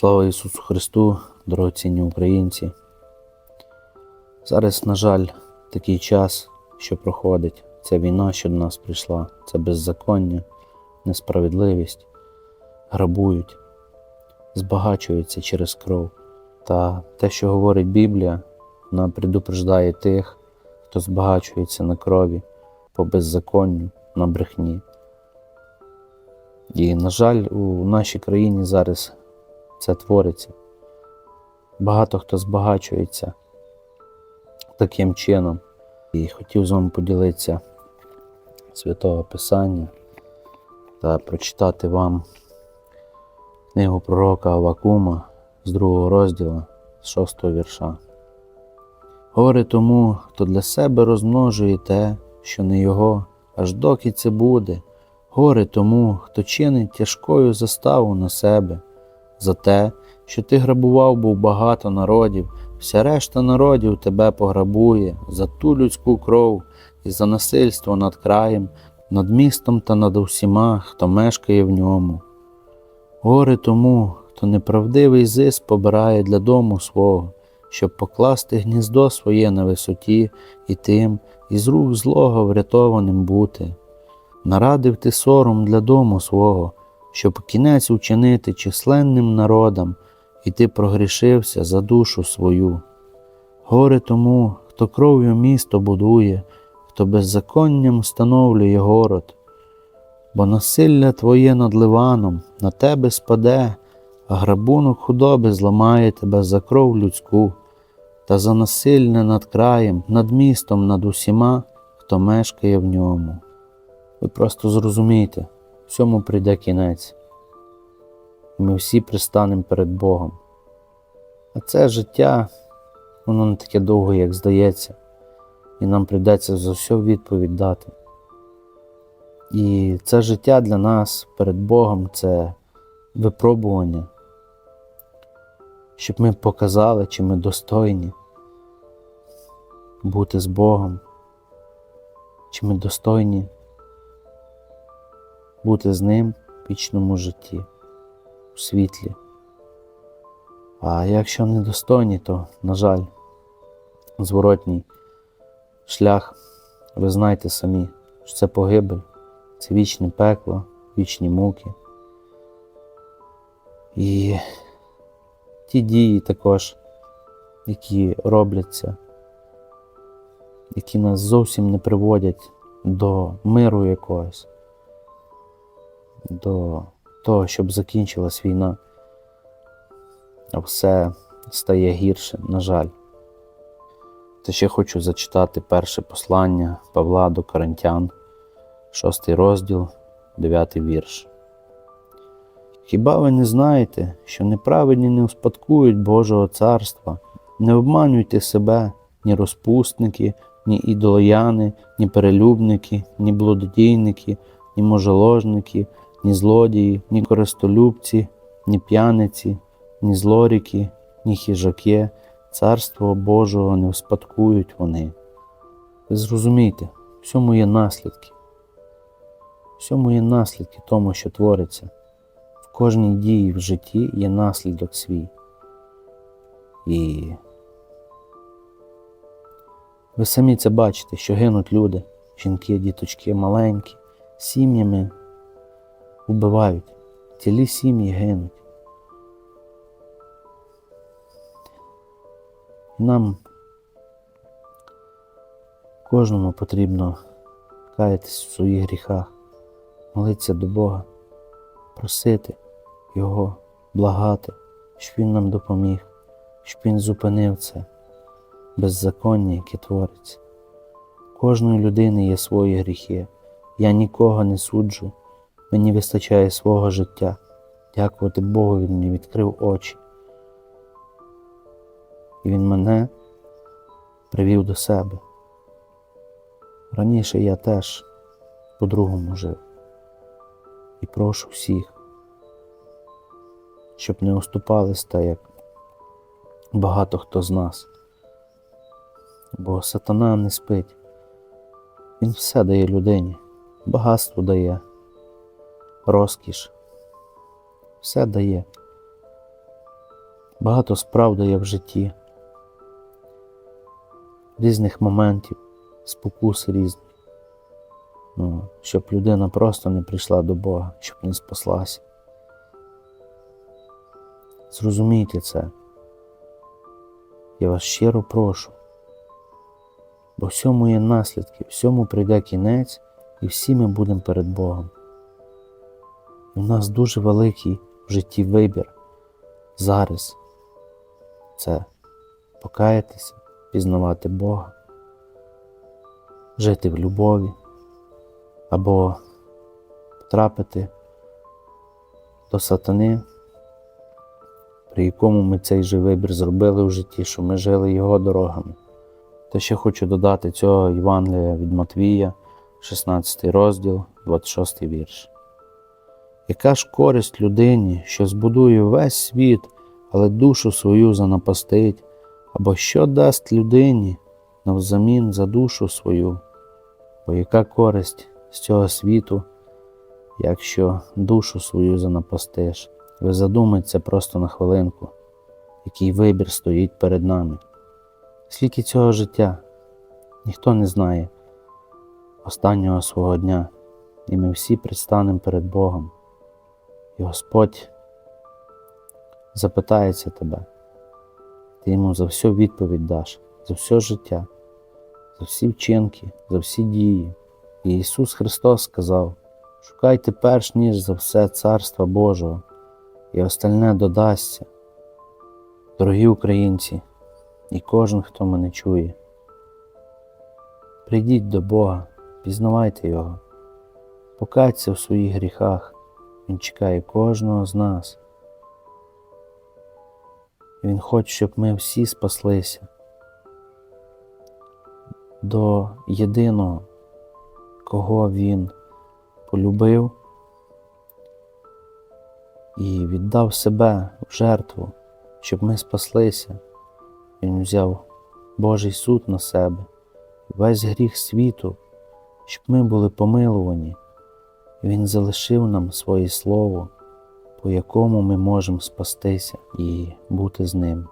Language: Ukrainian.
Слава Ісусу Христу, дорогоцінні українці. Зараз, на жаль, такий час, що проходить. Ця війна, що до нас прийшла, це беззаконня, несправедливість, грабують, збагачуються через кров. Та те, що говорить Біблія, вона предупреждає тих, хто збагачується на крові, по беззаконню, на брехні. І, на жаль, у нашій країні зараз це твориться. Багато хто збагачується таким чином. І хотів з вами поділитися святого Писання та прочитати вам книгу пророка Авакума з другого розділу, з шостого вірша. Горе тому, хто для себе розмножує те, що не його, аж доки це буде. Горе тому, хто чинить тяжкою заставу на себе, за те, що ти грабував був багато народів, вся решта народів тебе пограбує за ту людську кров і за насильство над краєм, над містом та над усіма, хто мешкає в ньому. Горе тому, хто неправдивий зиск побирає для дому свого, щоб покласти гніздо своє на висоті і тим, із рук злого врятованим бути. Нарадив ти сором для дому свого, щоб кінець учинити численним народам, і ти прогрішився за душу свою. Горе тому, хто кров'ю місто будує, хто беззаконням встановлює город, бо насилля твоє над Ливаном на тебе спаде, а грабунок худоби зламає тебе за кров людську, та за насилля над краєм, над містом, над усіма, хто мешкає в ньому. Ви просто зрозумієте, всьому прийде кінець, і ми всі пристанемо перед Богом. А це життя, воно не таке довге, як здається, і нам прийдеться за все відповідь дати. І це життя для нас перед Богом це випробування, щоб ми показали, чи ми достойні бути з Богом, чи ми достойні бути з ним в вічному житті, у світлі. А якщо недостойні, то, на жаль, зворотній шлях, ви знаєте самі, що це погибель, це вічне пекло, вічні муки. І ті дії також, які робляться, які нас зовсім не приводять до миру якогось до того, щоб закінчилась війна, все стає гірше, на жаль. Та ще хочу зачитати перше послання Павла до Коринтян, шостий розділ, дев'ятий вірш. Хіба ви не знаєте, що неправедні не успадкують Божого царства, не обманюйте себе, ні розпусники, ні ідолояни, ні перелюбники, ні блудодійники, ні можеложники, ні злодії, ні користолюбці, ні п'яниці, ні злоріки, ні хижаки, царство Божого не вспадкують вони. Ви зрозумійте, всьому є наслідки. Всьому є наслідки тому, що твориться. В кожній дії в житті є наслідок свій. І ви самі це бачите, що гинуть люди, жінки, діточки маленькі, сім'ями вбивають, цілі сім'ї гинуть. Нам кожному потрібно каятись в своїх гріхах, молитися до Бога, просити Його, благати, щоб Він нам допоміг, щоб Він зупинив це беззаконня, яке твориться. Кожної людини є свої гріхи. Я нікого не суджу. Мені вистачає свого життя. Дякувати Богу, Він мені відкрив очі. І Він мене привів до себе. Раніше я теж по-другому жив. І прошу всіх, щоб не оступались так, як багато хто з нас. Бо сатана не спить. Він все дає людині, багатство дає розкіш, все дає. Багато справ дає в житті, різних моментів, спокуси різні. Ну, щоб людина просто не прийшла до Бога, щоб не спаслася. Зрозумійте це. Я вас щиро прошу. Бо всьому є наслідки, всьому прийде кінець, і всі ми будемо перед Богом. У нас дуже великий в житті вибір зараз це покаятися, пізнавати Бога, жити в любові або потрапити до сатани, при якому ми цей же вибір зробили в житті, що ми жили його дорогами. Та ще хочу додати цього Євангелія від Матвія, 16 розділ, 26 вірш. Яка ж користь людині, що збудує весь світ, але душу свою занапастить, або що дасть людині навзамін за душу свою? Бо яка користь з цього світу, якщо душу свою занапастиш? Ви задумайтеся просто на хвилинку, який вибір стоїть перед нами. Скільки цього життя ніхто не знає останнього свого дня, і ми всі предстанемо перед Богом. І Господь запитається тебе, ти йому за все відповідь даш, за все життя, за всі вчинки, за всі дії. І Ісус Христос сказав: шукайте перш ніж за все Царства Божого, і остальне додасться. Дорогі українці, і кожен, хто мене чує. Прийдіть до Бога, пізнавайте Його, покайтеся в своїх гріхах, Він чекає кожного з нас. Він хоче, щоб ми всі спаслися до єдиного, кого Він полюбив і віддав себе в жертву, щоб ми спаслися. Він взяв Божий суд на себе, весь гріх світу, щоб ми були помилувані. Він залишив нам своє слово, по якому ми можемо спастися і бути з ним.